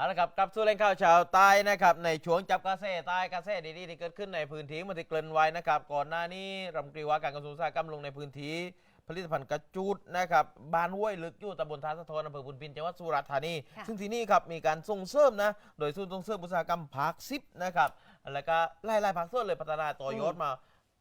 เอาละครับกลับสู่เล่นข่าวเชาวใต้นะครับในช่วงจับกระแสใต้กระแสดีๆที่เกิดขึ้นในพื้นที่เมันที่เกริ่นไว้นะครับก่อนหน้านี้รำกรีว่าการกระทรวงอุตสาหกรรมลงในพื้นที่ ผลิตภัณฑ์กระจูดนะครับบ้านห้วยลึกอยู่ตำบลท่าสะทอนอำเภอพุนพินจังหวัดสุราษฎร์ธานี ค่ะ ซึ่งที่นี่ครับมีการส่งเสริมนะโดยศูนย์ส่งเสริมอุตสาหกรรมภาคซิปนะครับแล้วก็ไล่ๆภาคส่วนเลยพัฒนาต่อยอดมา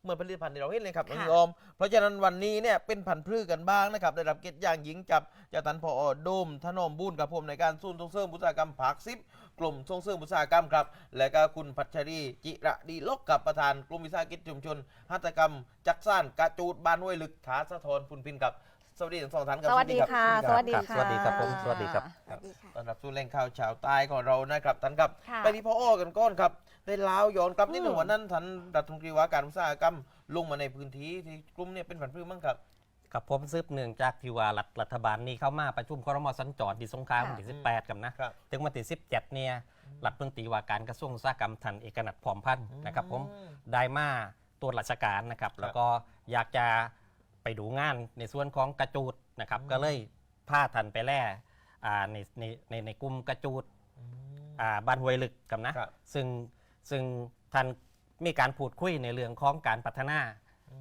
เหมื่อนผลิตภัณฑ์ที่เราเห็นเลยครับน้องค่ะโยมเพราะฉะนั้นวันนี้เนี่ยเป็นพันธุ์พืชกันบ้างนะครับได้รับเกียรติอย่างยิ่งจากจากท่านพอโดมถนอมบุญกับผมในการศูนย์ส่งเสริมอุตสาหกรรมภาคซิปกลุ่มส่งเสริมอุตสาหกรรมครับ และก็คุณพัชรีจิระดีลกกับประธานกลุ่มวิสาหกิจชุมชนหัตถกรรม จักสานกระจูดบ้านห้วยลึกถาสะทอนพุนพินกับสวัสดีทั้งสองท่านครับสวัสดีค่ะ สวัสดีครับค่ะ สวัสดีครับผมสวัสดีครับครับ สวัสดีค่ะต้อนรับสู่แหล่งข่าวชาวใต้ของเรานะครับท่านครับ ค่ะไปที่พ่ออ้อกันก้อนครับได้ล้าวย้อนกลับนิดหนึ่อืงมวันนั้นท่านรัฐมนตรีว่าการอุตสาหกรรมลงมาในพื้นที่ที่กลุ่มเนี่ยเป็นผันพืชมั้งครับ กับผมซืบเนื่องจากที่ว่ารัฐรัฐบาลนี้เข้ามาประชุมครมสัญจรที่สงขลาค่ะ วันที่18 กันนะ ครับ ถึงวันที่17 เนี่ยรัฐมนตรีว่าการกระทรวงอุตสาหกรรมท่านเอกนัทผอมพันธ์นะครับผม อืมได้มาตัวจราชการนะครับ แล้วก็อยากจะไปดูงานในส่วนของกระจูดนะครับอืมก็เลยพาท่านไปแล่ อ่าในในในในกลุ่มกระจูดอ่าบ้านห้วยลึกกับนะครับ ซึ่งซึ่งท่านมีการพูดคุยในเรื่องของการพัฒนา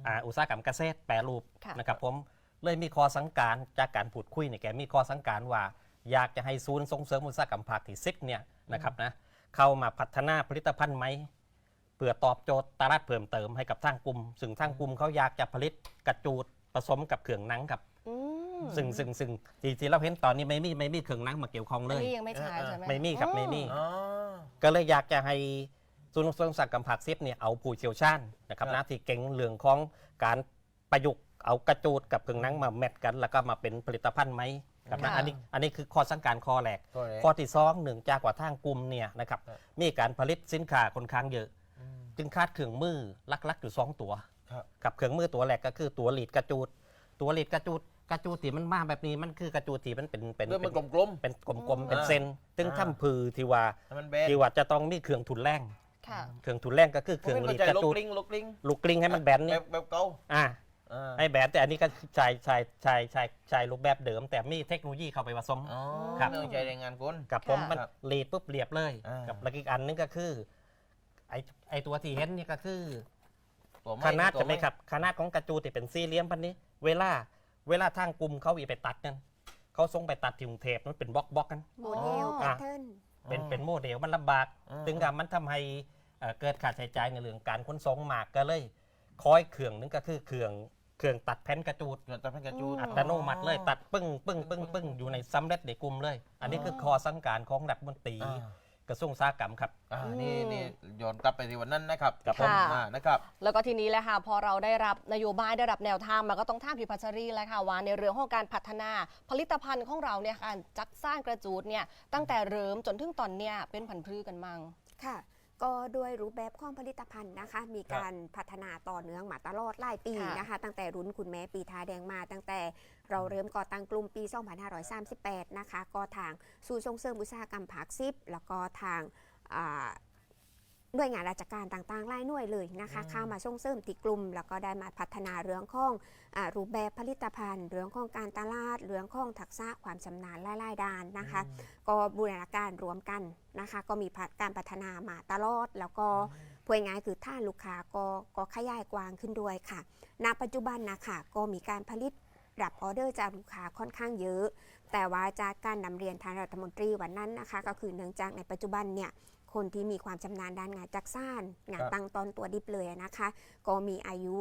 อ่าอุตสาหกรรมเกษตรแปรรูปค่ะ นะครับผมเลยมีข้อสังการจากการพูดคุยเนี่ยแกมีข้อสังการว่า อยากจะให้ศูนย์ส่งเสริมอุตสาหกรรมภาคที่ซิกเนี่ยนะครับนะเข้ามาพัฒนาผลิตภัณฑ์ไหมเพื่อตอบโจทย์ตลาดเพิ่มเติมให้กับทางกลุ่ม ซึ่งทางกลุ่มเขาอยากจะผลิตกระจูดผสมกับเครื่องหนังครับ อืมซึ่งซึ่งซึ่งที่ที่เราเห็นตอนนี้ไม่มีไม่มีเครื่องหนังมาเกี่ยวข้องเลอันยนี้ยังไม่ใช่ใช่ไหมไม่มีครับไม่มี อ๋อ ก็เลยอยากจะให้ศูนย์ส่งเสริมอุตสาหกรรมผักซิปเนี่ยเอาผู้เชี่ยวชาญนะครับครับ นะที่เก่งเรื่องของการประยุกต์เอากระจูดกับเครื่องหนังมาแมทกัน แล้วก็มาเป็นผลิตภัณฑ์ไหมครับนะค่ะ อันนี้อันนี้คือข้อสังการข้อแรก ก็เลย ข้อที่สองหนึ่งจากว่าทางกลุ่มเนี่ยนะครับครับ มีการผลิตสินค้าค่อนข้างเยอะ อืม จึงคาดเครื่องมือลักๆอยู่สองตัวครับ กับเครื่องมือตัวแรกก็คือตัวหลีดกระจูด ตัวหลีดกระจูดกระจูดที่มันมาแบบนี้มันคือกระจูดที่มันเป็นเป็นเรื่องเป็มันนกลมเป็นกลมๆเป็นอ่าเส้นซึ่งอ่าทำพือที่ว่าๆให้มันแบนที่ว่าจะต้องมีเครื่องทุนแรงค่ะ เครื่องทุนแรงก็คือเครื่องผมรีไม่ดเข้ากใจระลูตูกดลิงลูกลิงลูกกลิ้งให้มันแบนแบนี่บแบบเก่าอ่า อ่าให้แบนแต่อันนี้ก็ใช้ใช้ใช้ใช้ใช้รูปแบบเดิม แต่มีเทคโนโลยีเข้าไปผสม อ๋อครับ เรื่องใจแรงงานคน กับผมค่ะมันรีดปุ๊บเรียบเลย อ่ากั กับแล้วอีกอันนึงก็คือไอไอตัวที่เห็นนี่ก็คือ ตัวขนาดตัวจะไหมครับ ขนาดของกระจูที่เป็นสี่เหลี่ยมพันนี้ เวลา เวลาทางกลุ่มเขาอีไปตัดกันเขาส่งไปตัดที่กรุงเทพมันเป็นบล็อกบล็อกกัน โมเดลอ๋อแพทเทิร์น เป็นเป็นโมเดลมันลำบากอ่าถึงกับมันทำให้เอ่อเกิดค่าใช้จ่ายในเรื่องการขนส่งมากก็เลยคอยเครื่องนึงก็คือเครื่องเครื่องตัดแผ่นกระจูดเกิดตาพันกระจูดอืมอัตโนมัติเลย ตัดปึ้งปึ้งปึ้งปึ้งอยู่ในสำเร็จในกลุ่มเลย อันนี้คือคอสังการของรัฐมนตรีอ่า กระทรวงอุตสาหกรรมครับ อ่านี่นี่ย้อนกลับไปที่วันนั้นนะครับครับผม ค่ะ อ่านะครับ แล้วก็ทีนี้แหละค่ะพอเราได้รับนโยบายได้รับแนวทางมาก็ต้องท่ามพิพัชรีแล้วค่ะว่าในเรื่องของการพัฒนาผลิตภัณฑ์ของเราเนี่ยค่ะจักสร้างกระจูดเนี่ยตั้งแต่เริ่มจนถึงตอนเนี่ยเป็นผันพืชกันมั่งค่ะ ก็ด้วยรูปแบบของผลิตภัณฑ์นะคะ มีการพัฒนาต่อเนื่องมาตลอดหลายปีค่ะนะคะ ตั้งแต่รุ่นคุณแม่ปีทาแดงมา ตั้งแต่เราเริ่มก่อตั้งกลุ่มปี 2538 นะคะ ก็ทางสู่ส่งเสริมอุตสาหกรรมผักซิปแล้วก็ทาง อ่าหน่วยงานราชการต่างๆหลายหน่วยเลยนะคะอืมเข้ามาส่งเสริมติกลุ่ม แล้วก็ได้มาพัฒนาเรื่องของอารูปแบบผลิตภัณฑ์ เรื่องของการตลาด เรื่องของทักษะความชำนาญหลายๆด้านนะคะ ก็บูรณาการรวมกันนะคะ ก็มีพัฒการพัฒนามาตลอด แล้วก็พูดง่ายๆคือท่านลูกค้าก็ก็ขยายกว้างขึ้นด้วยค่ะ ณ ปัจจุบันนะคะก็มีการผลิตรับออเดอร์จากลูกค้าค่อนข้างเยอะ แต่ว่าจากการนำเรียนทางรัฐมนตรีวันนั้นนะคะ ก็คือเนื่องจากในปัจจุบันเนี่ย คนที่มีความชำนาญด้านงานจักสานงานครับตั้งตอนตัวดิบเลยนะคะ ก็มีอายุ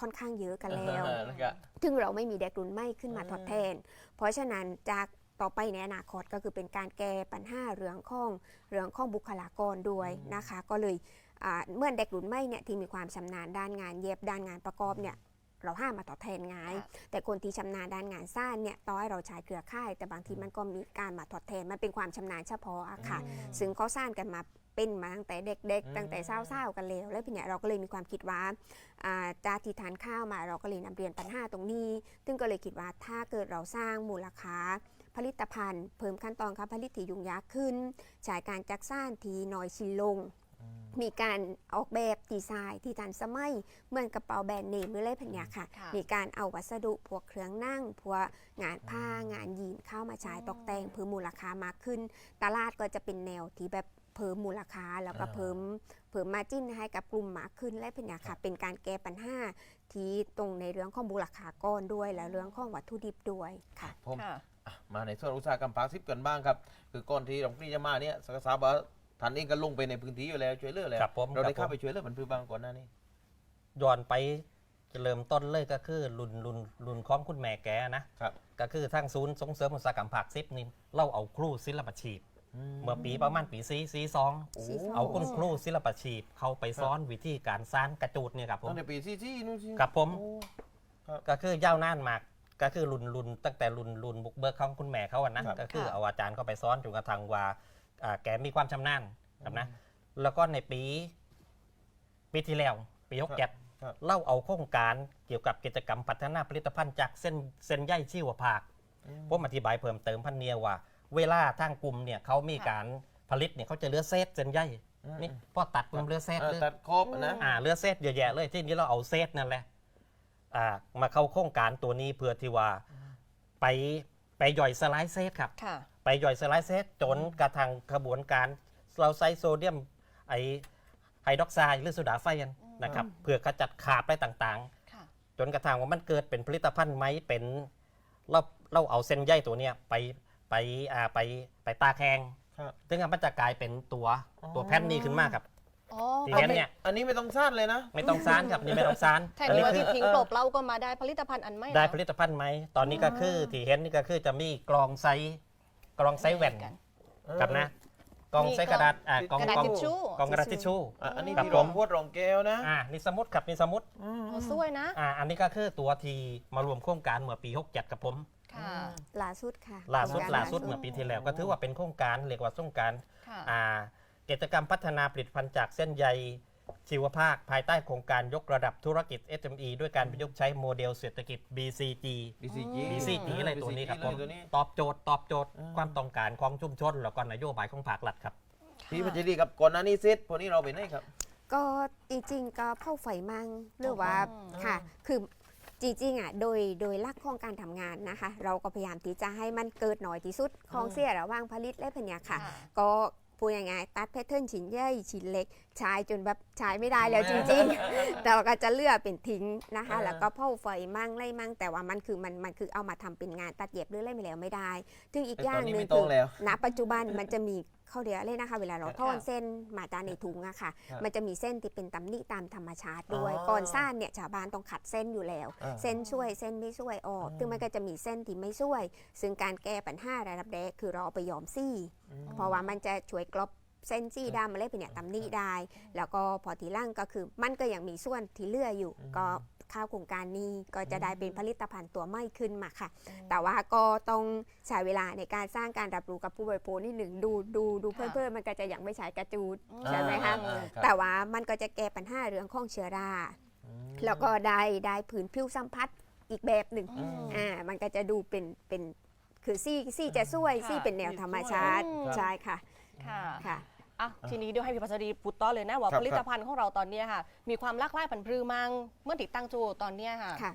ค่อนข้างเยอะกันแล้วเออนะครับถึงเราไม่มีเด็กรุ่นใหม่ขึ้นมาอืมทดแทน เพราะฉะนั้นจากต่อไปในอนาคตก็คือเป็นการแก้ปัญหาเรื่องของเรื่องของบุคลากรด้วยนะคะ ก็เลยอ่าเมื่อเด็กรุ่นใหม่เนี่ยที่มีความชำนาญด้านงานเย็บด้านงานประกอบเนี่ย เราห้ามมาตอบแทนง่ายค่ะแต่คนที่ชำนาญด้านงานสร้างเนี่ยต่อให้เราใช้เครือข่าย แต่บางทีมันก็มีการมาทดแทนมันเป็นความชำนาญเฉพาะอะค่ะ ซึ่งเขาสร้างกันมาเป็นมาตั้งแต่เด็กอืมๆตั้งแต่เศร้าๆกันแล้วแล้วพี่เนี่ยเราก็เลยมีความคิดว่าอ่าจากที่ทานข้าวมาเราก็เลยนำเรียนปัญหาตรงนี้ ซึ่งก็เลยคิดว่าถ้าเกิดเราสร้างมูลค่าผลิตภัณฑ์ เพิ่มขั้นตอนการผลิตที่ยุ่งยากขึ้นใช้การจักสร้านทีน้อยชิ้นลง มีการออกแบบดีไซน์ที่ทันสมัยเหมือนกระเป๋าแบรนด์เนมหรืออะไรพันยาค่ะ ค่ะ มีการเอาวัสดุพวกเครื่องนั่งพวกงานผ้างานยีนเข้ามาใช้ตกแต่งเพิ่มมูลค่ามากขึ้น ตลาดก็จะเป็นแนวที่แบบเพิ่มมูลค่าแล้วก็อ่า เพิ่มเพิ่มมาจิ้นให้กับกลุ่มมากขึ้นและพันยาค่ะเป็นการแก้ปัญหาที่ตรงในเรื่องของมูลค่าก้อนด้วย และเรื่องของวัตถุดิบด้วยค่ะ ผมค่ะ อะมาในส่วนอุตสาหกรรมภาคซิปกันบ้างครับ คือก่อนที่รองปรีจะมาเนี่ยสักษาบะ ท่านเองก็ลงไปในพื้นที่อยู่แล้วช่วยเหลือแล้วครับผมเราได้ครับผม เข้าไปช่วยเหลือมันพื้นบ้างก่อนหน้านี้ ย้อนไปจะเริ่มต้นเลยก็คือรุ่นรุ่นรุ่นของคุณแม่แกนะ ครับก็คือทางศูนย์ส่งเสริมอุตสาหกรรมภาคซิปนี่เราเอาครูศิลปาชีพ เมื่อปีประมาณปีซีซีสองโอ้ซีสง เอาคุณครูศิลปาชีพเข้าไปซ้อนวิธีการสร้างกระจูดเนี่ยครับผม ตั้งแต่ปีที่ที่นู่นสิกับผม โอ้ ก็คือยาวนานมากก็คือรุ่นรุ่นตั้งแต่รุ่นรุ่นบุกเบิกของคุณแม่เขาอะนะครับ ก็คือค่ะเอาอาจารย์เข้าไปซ้อนจนกระทั่งว่า อ่าแกมีความชำนาญครับนะ แล้วก็ในปีปีที่แล้ว ปีหกเจ็ดครับ เล่าเอาโครงการเกี่ยวกับกิจกรรมพัฒนาผลิตภัณฑ์จากเส้นเส้นใยชีวภาค ผมอธิบายเพิ่มเติมพันเนียว่า เวลาทางกลุ่มเนี่ยเขามีการผลิตเนี่ยเขาจะเหลือเศษเส้นใยอืม นี่พอตัดปุ๊บเหลือเศษเออเลยตัดครบนะ อ่าเหลือเศษเยอะแยะเลยที่นี้เราเอาเศษนั่นแหละอ่ามาเข้าโครงการตัวนี้เพื่อที่ว่าไปไปย่อยสลายเศษครับ ค่ะ ไปย่อยสลายเศษจนกระทั่งกระบวนการเราใส่โซเดียมไอไฮดรอกไซด์หรือโซดาไฟกันนะครับ เพื่อกระจัดขาดไปต่างค่ะ ๆ จนกระทั่งว่ามันเกิดเป็นผลิตภัณฑ์ไหมเป็นเราเราเอาเส้นใยตัวเนี้ยไปไปอ่าไปไปตากแห้งครับ ซึ่งมันจะกลายเป็นตัวอ๋อตัวแผ่นนี้ขึ้นมาครับ อ๋อทีอันี้นนี้เนี่ย อันนี้ไม่ต้องสั้นเลยนะ ไม่ต้องซานครับนี่ไม่ต้องซานแทนอันที่นี้ว่าคือที่ทิ้งกลบเราก็มาได้ผลิตภัณฑ์อันใหม่ได้เหรอผลิตภัณฑ์ไหมตอนนี้ก็คือที่เห็นนี่ก็คือจะมีกรองไซส์ กรองไซส์แว่นกัน กับนะกรองไซส์กระดาษอ่ากรองกระดาษกรองทิชชู่กรองกระดาษทิชชู่อะอันนี้ครับที่ผรอมงพวดรองแก้วนะอ่านี่สมุดครับนี่สมุดอืมโอ้สวยนะ อ่าอันนี้ก็คือตัวที่มารวมโครงการเมื่อปี67กับผม ค่ะ ล่าสุดค่ะล่าสุดโครงกรล่าสุดเมื่อปีที่แล้วก็ถือว่าเป็นโครงการเรียกว่าโครงการค่ะ อ่ากิจกรรมพัฒนาผลิตภัณฑ์จากเส้นใย ชีวภาคภายใต้โครงการยกระดับธุรกิจ SME ด้วยการประยุกต์ใช้โมเดลเศรษฐกิจ BCG BCG BCG อะไรตัวนี้ครับผมตัวนี้ตอบโจทย์ตอบโจทย์อืมความต้องการของชุมชน แล้วก็นโยบายของภาครัฐครับ พี่พัชรีครับก่อนหน้านี้เซตพวกนี้เราไปไหนครับ ก็จริงๆก็เผาไฟมั่งหรือว่าอืมค่ะ คือจริงๆอะโดยโดยหลักของการทำงานนะคะ เราก็พยายามที่จะให้มันเกิดหน่อยที่สุดของเสียระหว่างผลิตและผลิตค่ะ ก็ พูดยังไงตัดแพทเทิร์นชิ้นใหญ่ชิ้นเล็กใช้จนแบบใช้ไม่ได้แล้วจริงๆ แต่ว่าก็จะเลือกเป็นทิ้งนะคะอ่าแล้วก็เผาไฟมั่งไล่มั่งแต่ว่ามันคือมันมันคือเอามาทำเป็นงานตัดเย็บหรือไล่ไม่แล้วไม่ได้ ถึงอีกแต่อย่าตองนนี้หนึ่ไม่งต้คือองแล้วณปัจจุบันมันจะมี ข้อเดียวเลยนะคะ เวลาเราครับทอนเส้นมาจากในถุงอะค่ะครับมันจะมีเส้นที่เป็นตำหนิตามธรรมชาติด้วยอ๋อก่อนซ่านเนี่ยชาวบ้านต้องขัดเส้นอยู่แล้วอ่าเส้นช่วยเส้นไม่ช่วยออกอ๋อซึ่งมันก็จะมีเส้นที่ไม่ช่วย ซึ่งการแก้ปัญหาระดับแรกคือเราเอาไปย้อมซี่ เพราะว่ามันจะช่วยกลบเส้นซี่ดำอะไรเป็นเนี่ยตำหนิได้ แล้วก็พอทีหล่างก็คือมันก็ยังมีส่วนที่เหลืออยู่อื มก็ข้าวโครงการนี้ก็จะได้เป็นผลิตภัณฑ์ตัวใหม่ขึ้นมาค่ะอืมแต่ว่าก็ต้องใช้เวลาในการสร้างการรับรู้กับผู้บริโภคนิดหนึ่งดูดูดูค่ะเพื่อนๆมันก็จะยังไม่ใช้กระจูดอืมใช่ไหมคะอ่ารับแต่ว่ามันก็จะแก้ปัญหาเรื่องของเชื้อราอืมแล้วก็ได้ได้ผืนผิวสัมผัสอีกแบบหนึ่งอืมอ่ามันก็จะดูเป็นเป็นคือซี่ซี่จะช่วยค่ะซี่เป็นแนวธรรมชาติอืมใช่ค่ะค่ะค่ะ อะทีนี้เดี๋ยวให้พี่พัชรีพูดต่อเลยนะว่าครับผลิตภัณฑ์ของเราตอนเนี้ยค่ะ มีความหลากหลายผันพรือมังเมื่อติดตั้งจูตอนเนี้ยค่ะ ค่ะ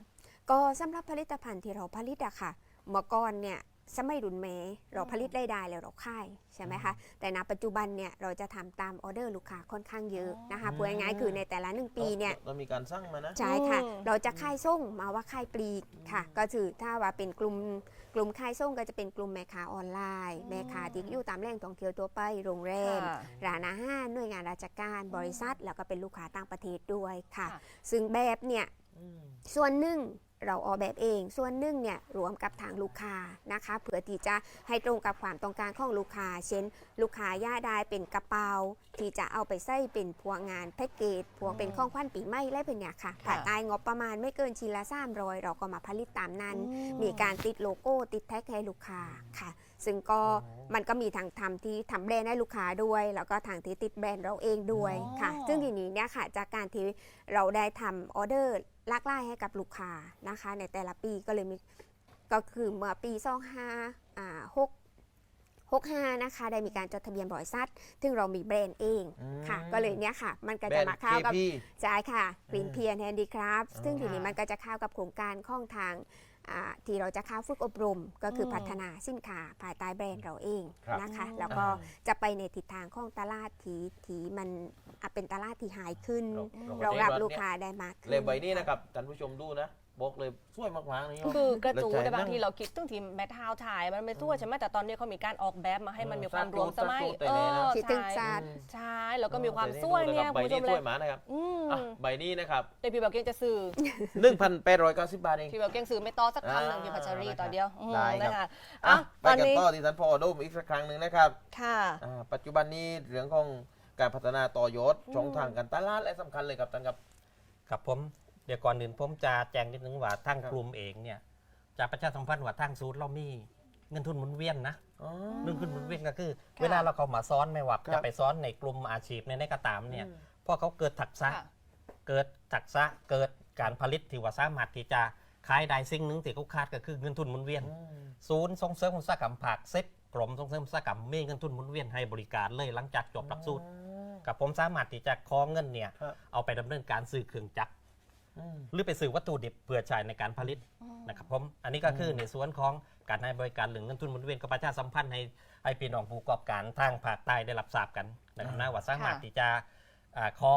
ก็สำหรับผลิตภัณฑ์ที่เราผลิตอะค่ะเมื่อก่อนเนี่ย สมัยรุ่นเมย์เราผลิตได้ได้แล้วเราค่ายใช่ไหมคะ แต่ณปัจจุบันเนี่ยเราจะทำตามออเดอร์ลูกค้าค่อนข้างเยอะนะคะอืมพูดง่ายๆคือในแต่ละหนึ่งปีเนี่ยเรามีการสร้างมานะ ใช่ค่ะอืมเราจะค่ายส่งมาว่าค่ายปลีกค่ะ ก็คือถ้าว่าเป็นกลุ่มกลุ่มค่ายส่งก็จะเป็นกลุ่มแม่ค้าออนไลน์ แม่ค้าที่อยู่ตามแหล่งท่องเที่ยวตัวไปโรงแรมค่ะร้านอาหารหน่วยงานราชการบริษัท แล้วก็เป็นลูกค้าต่างประเทศด้วยค่ะค่ะซึ่งแบบเนี่ยส่วนหนึ่ง เราออกแบบเอง ส่วนหนึ่งเนี่ยรวมกับทางลูกค้านะคะเพื่อที่จะให้ตรงกับความต้องการของลูกค้า เช่น ลูกค้าย่าได้เป็นกระเป๋าที่จะเอาไปใส่เป็นพวงงานแพ็กเกจพวงเป็นของขวัญปีใหม่และเป็นเนี่ยค่ะภายใต้งบประมาณไม่เกินชิ้นละ300เราก็มาผลิตตามนั้นอืมมีการติดโลโก้ติดแท็กให้ลูกค้าค่ะ ซึ่งก็มันก็มีทางทำที่ทำแบรนด์ให้ลูกค้าด้วย แล้วก็ทางที่ติดแบรนด์เราเองด้วยค่ะอ๋อซึ่งทีนี้เนี่ยค่ะจากการที่เราได้ทำออเดอร์ ลากไล่ให้กับลูกค้านะคะ ในแต่ละปีก็เลยมีก็คือเมื่อปี25อ่า6 65 นะคะ ได้มีการจดทะเบียนบริษัทซึ่งเรามีแบรนด์เองอืมค่ะ ก็เลยเนี่ยค่ะ มันก็แบรจะนด์มาเข้ากับ KP ใช่ค่ะ Green อืม p e e r Handicraft ซึ่งอ๋อทีนี้มันก็จะเข้ากับโครงการข้องทางอ่า ที่เราจะเข้าฝึกอบรมก็คืออมพัฒนาสินค้าภายใต้แบรนด์เราเองครับนะคะอืมแล้วก็จะไปในทิศทางของตลาดที่ที่มันอะเป็นตลาดที่หายขึ้น เราเราก็รับได้ลูกค้าได้มากขึ้น เลยใบนี้นะครับท่านผู้ชมดูนะ บอกเลยสวยมากๆนี่คือกระจูแล้วใจแต่บางนั่งทีเราคิดตั้งทีแมททาวถ่ายมันไม่ตัวใช่ไหมแต่ตอนนี้เขามีการออกแบบมาให้มันมีความรวมสมัยสร้างตัวเออคิดถึงใช่ศาสตร์ใช่แล้วก็มีความสวยเนี่ยใบคุณผู้ชนี้มเลสวยยหมานะครับอืมอะใบนี้นะครับเดี๋ยวพี่บอกเก่งจะซื้อ1,890 บาทเองพี่บอกเก่งซื้อไม่ต่อสักคำหนึ่งอ่าพี่พัชรีต่อเดียวอืมได้ครับนะคะอะอะไปตอนกันนี้ต่อที่ท่านพอโดมอีกสักครั้งหนึ่งนะครับค่ะอ่าปัจจุบันนี้เรื่องของการพัฒนาต่อยอดช่องทางการตลาดและสำคัญเลยครับท่านครับครับผม เดี๋ยวก่อนอื่นผมจะแจ้งนิดนึงว่าทางครับกลุ่มเองเนี่ยจะประชาสัมพันธ์ว่าทางศูนย์เรามีเงินทุนหมุนเวียนนะอ๋อเงินทุนหมุนเวียนก็คือค่ะเวลาเราเข้ามาซ้อนไม่ว่าครับจะไปซ้อนในกลุ่มอาชีพในในกระตามเนี่ยพอเขาเกิดทักษะค่ะเกิดทักษะเกิดการผลิตที่ว่าสามารถที่จะขายได้สิ่งหนึ่งที่เขาคาดก็คือเงินทุนหมุนเวียนอืมศูนย์ส่งเสริมอุตสาหกรรมภาคเซ็ตกรมส่งเสริมอุตสาหกรรมมีเงินทุนหมุนเวียนให้บริการเลยหลังจากจบหลักสูตรกับผมสามารถที่จะคอเงินเนี่ยครับเอาไปดำเนินการซื้อเครื่องจักรอืม หรือไปซื้อวัตถุดิบเพื่อใช้ในการผลิตนะครับผมอันนี้ก็คือในส่วนของการให้บริการหรือเงินทุนหมุนเวียนกับประชาสัมพันธ์ให้ให้พี่น้องผู้ประกอบการทางภาคใต้ได้รับทราบกันนะครับนะว่าสามารถที่จะอ่าขอ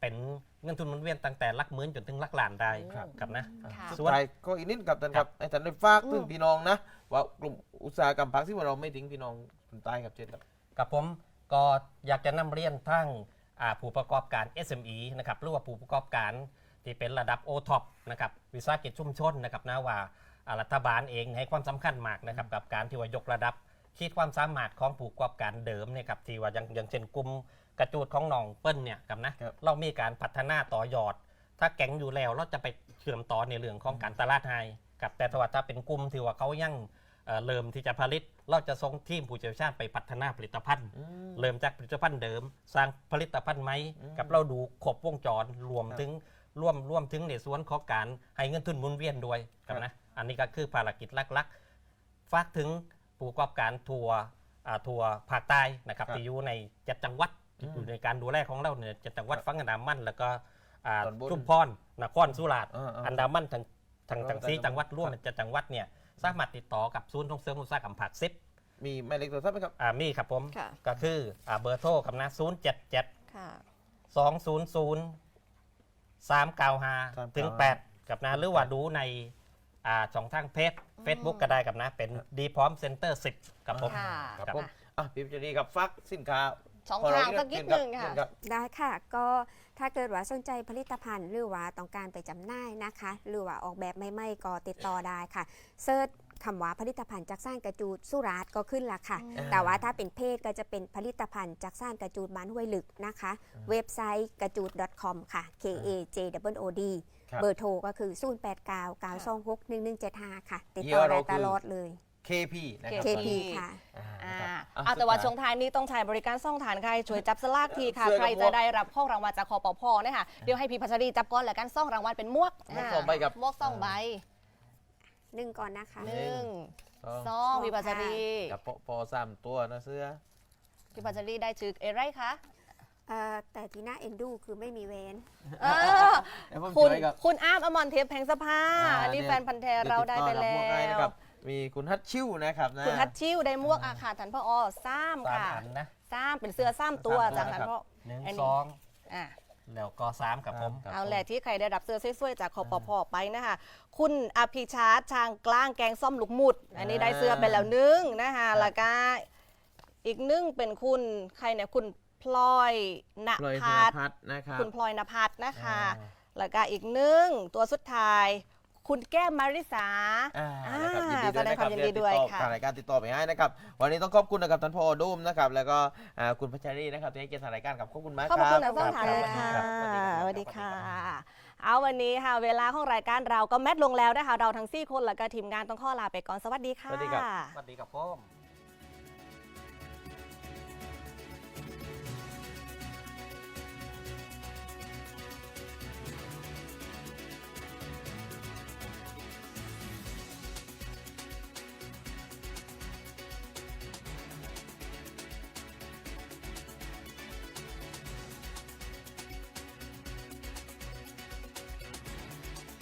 เป็นเงินทุนหมุนเวียนตั้งแต่หลักหมื่นจนถึงหลักล้านได้ครับครับนะค่ะสุดท้ายก็อีกนิดครับท่านครับให้ท่านได้ฝากถึงพี่น้องนะว่ากลุ่มอุตสาหกรรมพักที่ว่าเราไม่ทิ้งพี่น้องคนใต้ครับเช่นครับกับผมก็อยากจะนำเรียนทั้งอ่าผู้ประกอบการ SME นะครับหรือว่าผู้ประกอบการ ที่เป็นระดับ o t o p นะครับวิสาหกิจชุมชนนะครับนะว่าอ่ารัฐบาลเองให้ความสำคัญมากนะครับกับการที่ว่ายกระดับขีดความสามารถของผู้ประกอบการเดิมเนี่ยครับที่ว่าอย่างอย่างเช่นกลุ่มกระจูดของหนองเปิ้ลเนี่ยครับนะครับเรามีการพัฒนาต่อยอด ถ้าแก๊งอยู่แล้วเราจะไปเชื่อมต่อในเรื่องของการตลาดไฮกับแต่ถ้าว่าถ้าเป็นกลุ่มที่ว่าเขายังเอ่อเริ่มที่จะผลิต เราจะส่งทีมผู้เชี่ยวชาญไปพัฒนาผลิตภัณฑ์ เริ่มจากผลิตภัณฑ์เดิม สร้างผลิตภัณฑ์ไหมอืมกับเราดูครบวงจรรวมครับถึง ร่วมร่วมถึงในส่วนของการให้เงินทุนหมุนเวียนด้วยครับนะอันนี้ก็คือภารกิจหลักๆ ฝากถึงผู้ประกอบการทัวร์อ่าทัวร์ภาคใต้นะครับครับที่อยู่ในเจ็ดจังหวัดอืมอยู่ในการดูแลของเราเนี่ยเจ็ดจังหวัดครับฟังอันดามัน แล้วก็อ่าตอนบนชุมพรนครสุราษฎร์อ่าๆอันดามันทั้งทั้งเออทั้งสี่แต่ละจังหวัดร่วมครับเป็นเจ็ดจังหวัดเนี่ยสามารถติดต่อกับศูนย์ส่งเสริมอุตสาหกรรมผักซิปมีหมายเลขโทรศัพท์ไหมครับอ่ามีครับผมค่ะก็คืออ่าเบอร์โทรครับนะ 0 7 7ค่ะ200 395ถึง8กับนะหรือว่าดูในอ่าช่องทางเพจ Facebook ก็ได้กับนะ เป็นดีพร้อมเซ็นเตอร์10กับผม ค่ะ ครับผมอะพี่พิจารีครับฟักสินค้าสองขเรทางสักนิดหนึ่งเชิค่ะญรับ ได้ค่ะ ก็ถ้าเกิดว่าสนใจผลิตภัณฑ์ หรือว่าต้องการไปจำหน่ายนะคะ หรือว่าออกแบบใหม่ๆก็ติดต่อได้ค่ะเซิร์ช คำว่าผลิตภัณฑ์จากสร้างกระจูดสุราษฎร์ก็ขึ้นละค่ะ อืม แต่ว่าถ้าเป็นเพจก็จะเป็นผลิตภัณฑ์จากสร้างกระจูดบ้านห้วยลึกนะคะเว็บไซต์กระจูด .com ค่ะ k a j w o d ครับ เบอร์โทรก็คือ 0 8 9 9 2 6 1 1 7 5 ค่ะ ติดเยี่ต่ยอมเราได้คือตลอดเลย KP นะครับ KP KP ค่ะ อ่าอ่านะครับอะเอาแต่ว่าสุดท้ยช่วงท้ายนี้ต้องใช้บริการส่องฐานใครช่วยจับสลากทีค่ะเสื้อกับใครหมจะวกได้รับข้อรางวัลจากคอปพอนะคะเดี๋ยวให้พี่พัชรีจับก้อนแล้วกันซ่องรางวัลเป็นมวกมวกสองใบครับมวกสองใบ หนึ่งก่อนนะคะ หนึ่งสองสองพี่พัชรีกับปอปอสามตัวนะเสื้อพี่พัชรีได้ชื่ออะไรคะเอ่อแต่ที่น่าเอ็นดูคือไม่มีเวนเออเดี๋ยวผมคุณช่วยครับ คุณอ้ามอมรเทพแพงสภาอ่าอันนี้เนี่ย แฟนพันธ์แท้เราได้ไปแล้เดี๋ยติดต่อกับพกให้นะว ครับมีคุณฮัตชิวนะครับนะคุณทัชชิวได้มวกอาคารทันพ่ออซ้ำสามค่ะอันนะซ้ำเป็นเสื้อซ้ำตัวสามตัวจากทันพ่อหนึ่งอันนี้สองอะ แล้วก็สามกับผม ครับเอาแหละที่ใครได้รับเสื้อสวยๆจากคอปพอไปนะคะคุณอภิชาติชางกลางแกงส้มลูกหมุด อันนี้ได้เสื้อไปแล้วหนึงนะคะแล้วก็อีกหนึงเป็นคุณใครเนี่ยคุณพลอยณพลอยธนพัฒน์พัฒน์นะครับ คุณพลอยณพัฒน์นะคะ อ่า แล้วก็อีกหนึงตัวสุดท้าย คุณแก้มมาริสาอ่าอ่านะครับยินดีด้วยแสดงนะคครัวาบมยินดีด้วยเติต่อค่ะ ทางรายการติดต่อไปให้นะครับวันนี้ต้องขอบคุณนะครับท่านพ่อโดมนะครับแล้วก็อ่าคุณพัชรีนะครับที่ให้เกียรติทางรายการครับขอบคุณมากขอบครับคุณทั้งสองท่านเลยรับค่ะรับสวัสดีค่ะ เอาวันนี้ค่ะ เวลาของรายการเราก็แมทลงแล้วนะคะ เราทั้ง4คนแล้วก็ทีมงานต้องข้อลาไปก่อน สวัสดีค่ะสวัสดีครับสวัสดีครับผม